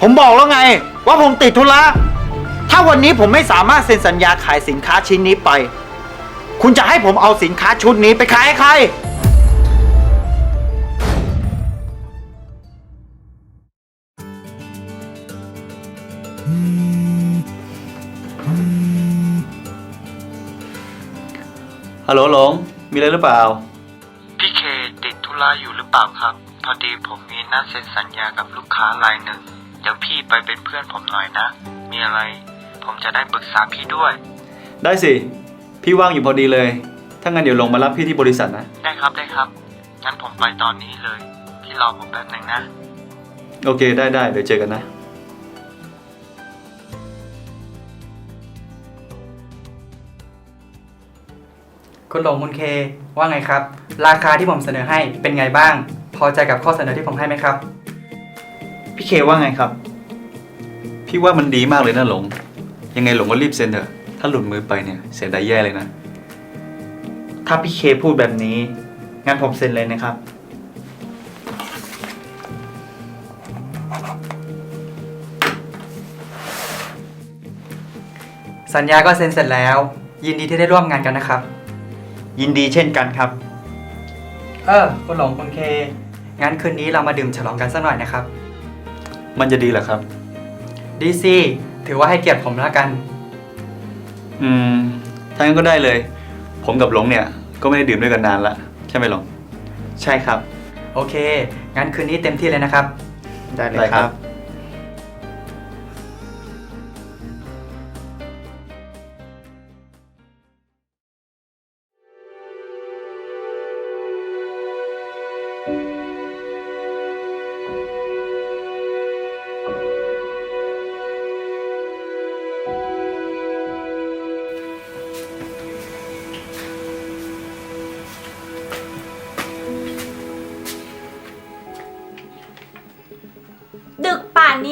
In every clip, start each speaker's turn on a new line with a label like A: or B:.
A: ผมบอกแล้วไง ว่าผมติดธุระถ้าวันนี้ผมไม่สามารถเซ็นสัญญาขายสินค้าชิ้นนี้ไป คุณจะให้ผมเอาสินค้าชุดนี้ไปขายให้ใคร
B: ฮัลโหลหลง มีอะไรหรือเปล่า
A: พี่เคติดธุระอยู่หรือเปล่าครับ พอดีผมมีนัดเซ็นสัญญากับลูกค้ารายหนึ่ง เดี๋ยวพี่ไปเป็นเพื่อนผมหน่อยนะ มีอะไร ผมจะได้ปรึกษาพี่ด้วย
B: ได้สิ พี่ว่างอยู่พอดีเลย ถ้างั้นเดี๋ยวหลงมารับพี่ที่บริษัทนะ
A: ได้ครับได้ครับ งั้นผมไปตอนนี้เลย พี่รอผมแป๊บหนึ่งนะ
B: โอเคได้ได้เดี๋ยวเจอกันนะ
C: คุณหลงคุณเคว่าไงครับ ราคาที่ผมเสนอให้เป็นไงบ้าง พอใจกับข้อเสนอที่ผมให้ไหมครับ
A: พี่เคว่าไงครับ
B: พี่ว่ามันดีมากเลยนะหลง ยังไงหลงก็รีบเซ็นเถอะ ถ้าหลุดมือไปเนี่ยเสียดายแย่เลยนะ
A: ถ้าพี่เคพูดแบบนี้งั้นผมเซ็นเลยนะครับ
C: สัญญาก็เซ็นเสร็จแล้ว ยินดีที่ได้ร่วมงานกันนะครับ
A: ยินดีเช่นกันครับ
C: เออคุณหลงคุณเค งั้นคืนนี้เรามาดื่มฉลองกันสักหน่อยนะครับ
B: มันจะดีเหรอครับ
C: ดีสิถือว่าให้เกียรติผมแล้วกัน
B: อืมถ้างั้นก็ได้เลย ผมกับหลงเนี่ย ก็ไม่ได้ดื่มด้วยกันนานละใช่ไหมหลง
A: ใช่ครับ
C: โอเค งั้นคืนนี้เต็มที่เลยนะครับ
A: ได้เลย
B: ได้
A: ค
B: ครั
A: รับ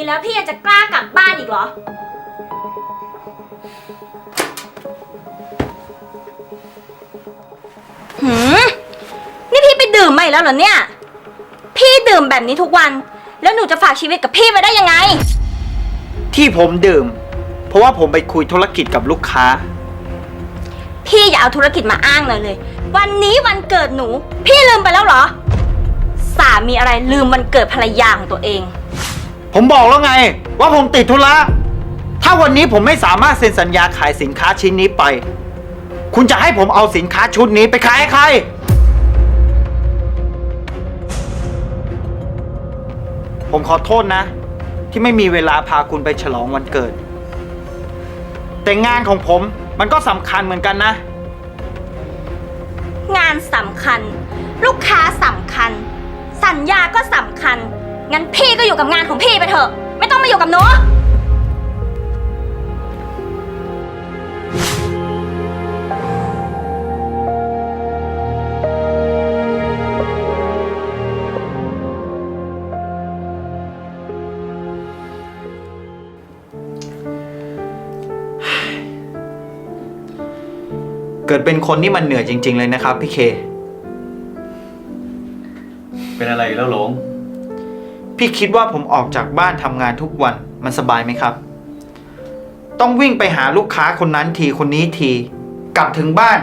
D: แล้วพี่ยังจะกล้ากลับบ้านอีกเหรอ หืม นี่พี่ไปดื่มมาอีกแล้วเหรอเนี่ย พี่ดื่มแบบนี้ทุกวัน แล้วหนูจะฝากชีวิตกับพี่ไปได้ยังไง
A: ที่ผมดื่ม เพราะว่าผมไปคุยธุรกิจกับลูกค้า
D: พี่อย่าเอาธุรกิจมาอ้างเลยเลย วันนี้วันเกิดหนู พี่ลืมไปแล้วเหรอ สามีอะไรลืมวันเกิดภรรยาของตัวเอง
A: ผมบอกแล้วไง ว่าผมติดธุระ ถ้าวันนี้ผมไม่สามารถเซ็นสัญญาขายสินค้าชิ้นนี้ไป คุณจะให้ผมเอาสินค้าชุดนี้ไปขายให้ใคร ผมขอโทษนะ ที่ไม่มีเวลาพาคุณไปฉลองวันเกิด แต่งานของผมมันก็สำคัญเหมือนกันนะ
D: งานสำคัญ ลูกค้าสำคัญ สัญญาก็สำคัญ งั้นพี่ก็อยู่กับงานของพี่ไปเถอะ ไม่ต้องมาอยู่กับหนู
A: เกิดเป็นคนที่มันเหนื่อยจริง ๆ เลยนะครับพี่เค
B: เป็นอะไรอีกแล้วหลง
A: พี่คิดว่าผมออกจากบ้านทำงานทุกวันมันสบายไหมครับ ต้องวิ่งไปหาลูกค้าคนนั้นทีคนนี้ที กลับถึงบ้าน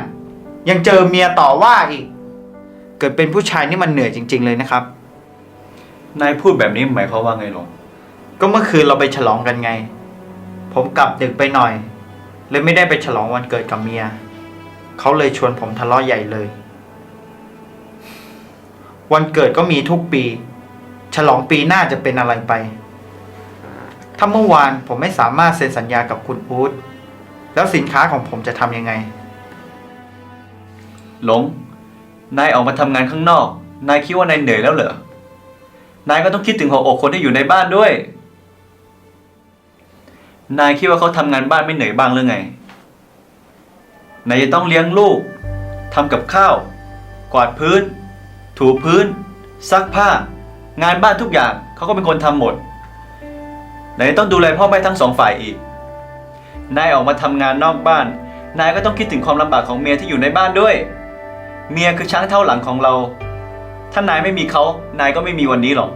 A: ยังเจอเมียต่อว่าอีก เกิดเป็นผู้ชายนี่มันเหนื่อยจริง ๆ เลยนะครับ
B: นายพูดแบบนี้หมายความว่าไงหลง
A: ก็เมื่อคืนเราไปฉลองกันไง ผมกลับดึกไปหน่อย เลยไม่ได้ไปฉลองวันเกิดกับเมีย เขาเลยชวนผมทะเลาะใหญ่เลย วันเกิดก็มีทุกปี ฉลองปีหน้าจะเป็นอะไรไป ถ้าเมื่อวานผมไม่สามารถเซ็นสัญญากับคุณอู๊ดแล้วสินค้าของผมจะทำยังไง
B: หลง นายออกมาทำงานข้างนอก นายคิดว่านายเหนื่อยแล้วเหรอ นายก็ต้องคิดถึงหัวอกคนที่อยู่ในบ้านด้วย นายคิดว่าเขาทำงานบ้านไม่เหนื่อยบ้างหรือไง นายจะต้องเลี้ยงลูกทำกับข้าว กวาดพื้น ถูพื้น ซักผ้า งานบ้านทุกอย่างเขาก็เป็นคนทำหมดนายต้องดูแลพ่อแม่ทั้งสองฝ่ายอีก นายออกมาทำงานนอกบ้าน นายก็ต้องคิดถึงความลำบากของเมียที่อยู่ในบ้านด้วย เมียคือช้างเท่าหลังของเรา ถ้านายไม่มีเขา นายก็ไม่มีวันนี้หรอก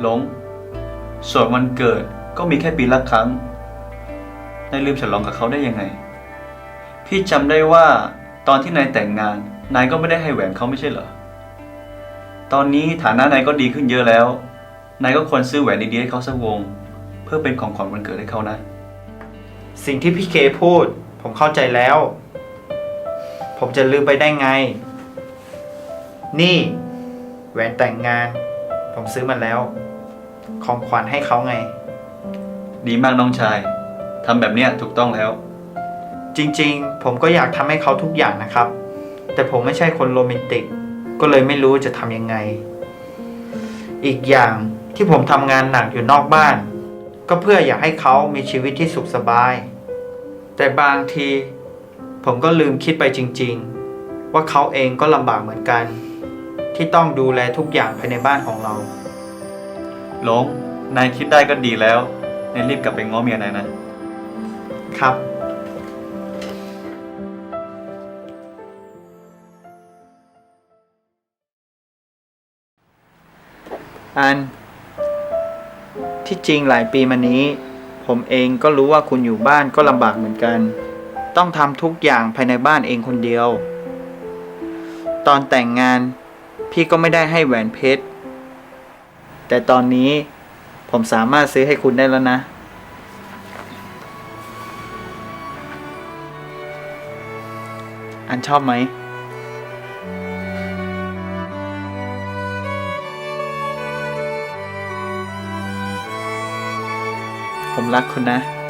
B: หลง ส่วนวันเกิดก็มีแค่ปีละครั้ง นายลืมฉลองกับเขาได้ยังไง พี่จำได้ว่าตอนที่นายแต่งงาน นายก็ไม่ได้ให้แหวนเขาไม่ใช่เหรอ ตอนนี้ฐานะนายก็ดีขึ้นเยอะแล้ว นายก็ควรซื้อแหวนดีๆให้เขาสักวง เพื่อเป็นของขวัญวันเกิดให้เขานะ
A: สิ่งที่พี่เคพูด ผมเข้าใจแล้ว ผมจะลืมไปได้ไง นี่ แหวนแต่งงาน ผมซื้อมาแล้ว ของขวัญให้เขาไง
B: ดีมากน้องชายทำแบบเนี้ยถูกต้องแล้ว
A: จริงๆ ผมก็อยากทำให้เขาทุกอย่างนะครับ แต่ผมไม่ใช่คนโรแมนติก ก็เลยไม่รู้จะทำยังไง อีกอย่างที่ผมทำงานหนักอยู่นอกบ้าน ก็เพื่ออยากให้เขามีชีวิตที่สุขสบาย แต่บางที ผมก็ลืมคิดไปจริง ๆ ว่าเขาเองก็ลำบากเหมือนกัน ที่ต้องดูแลทุกอย่างภายในบ้านของเรา
B: หลงนายคิดได้ก็ดีแล้วนายรีบกลับไปง้อเมียนายนะ
A: ครับ อัน ที่จริงหลายปีมานี้ ผมเองก็รู้ว่าคุณอยู่บ้านก็ลำบากเหมือนกัน ต้องทำทุกอย่างภายในบ้านเองคนเดียว ตอนแต่งงานพี่ก็ไม่ได้ให้แหวนเพชร แต่ตอนนี้ผมสามารถซื้อให้คุณได้แล้วนะ อันชอบไหม ผมรักคุณนะ